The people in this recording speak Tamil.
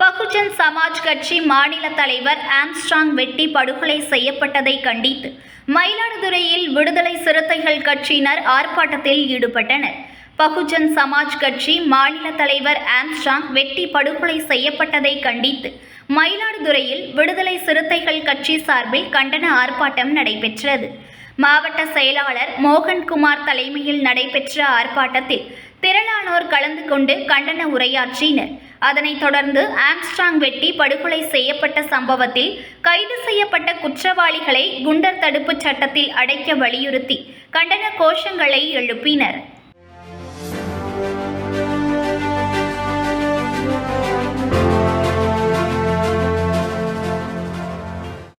பகுஜன் சமாஜ் கட்சி மாநில தலைவர் ஆம்ஸ்ட்ராங் வெட்டி படுகொலை செய்யப்பட்டதை கண்டித்து மயிலாடுதுறையில் விடுதலை சிறுத்தைகள் கட்சியினர் ஆர்ப்பாட்டத்தில் ஈடுபட்டனர். பகுஜன் சமாஜ் கட்சி மாநில தலைவர் ஆம்ஸ்ட்ராங் வெட்டி படுகொலை செய்யப்பட்டதை கண்டித்து மயிலாடுதுறையில் விடுதலை சிறுத்தைகள் கட்சி சார்பில் கண்டன ஆர்ப்பாட்டம் நடைபெற்றது. மாவட்ட செயலாளர் மோகன்குமார் தலைமையில் நடைபெற்ற ஆர்ப்பாட்டத்தில் திரளானோர் கலந்து கொண்டு கண்டன உரையாற்றினர். அதனைத் தொடர்ந்து ஆம்ஸ்ட்ராங் வெட்டி படுகொலை செய்யப்பட்ட சம்பவத்தில் கைது செய்யப்பட்ட குற்றவாளிகளை குண்டர் தடுப்புச் சட்டத்தில் அடைக்க வலியுறுத்தி கண்டன கோஷங்களை எழுப்பினர்.